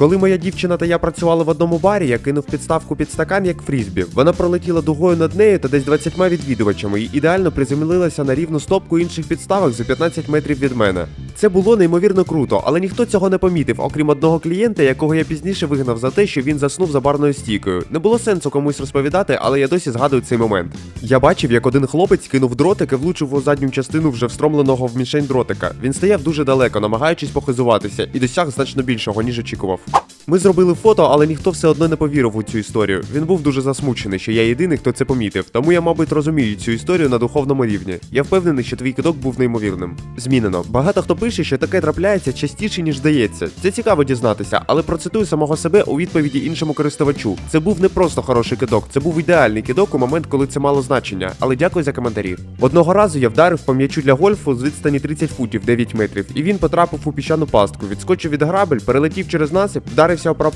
Коли моя дівчина та я працювали в одному барі, я кинув підставку під стакан як фрізбі. Вона пролетіла дугою над нею та десь 20 відвідувачами і ідеально приземлилася на рівну стопку інших підставок за 15 метрів від мене. Це було неймовірно круто, але ніхто цього не помітив, окрім одного клієнта, якого я пізніше вигнав за те, що він заснув за барною стійкою. Не було сенсу комусь розповідати, але я досі згадую цей момент. Я бачив, як один хлопець кинув дротик і влучив у задню частину вже встромленого в мішень дротика. Він стояв дуже далеко, намагаючись похизуватися, і досяг значно більшого, ніж очікував. Ми зробили фото, але ніхто все одно не повірив у цю історію. Він був дуже засмучений, що я єдиний, хто це помітив. Тому я, мабуть, розумію цю історію на духовному рівні. Я впевнений, що твій кидок був неймовірним. Змінено. Багато хто пише, що таке трапляється частіше, ніж здається. Це цікаво дізнатися, але процитую самого себе у відповіді іншому користувачу. Це був не просто хороший кидок, це був ідеальний кидок у момент, коли це мало значення. Але дякую за коментарі. Одного разу я вдарив по м'ячу для гольфу з відстані 30 футів 9 метрів, і він потрапив у піщану пастку. Відскочив від грабель, перелетів через насип, вдарився об прапор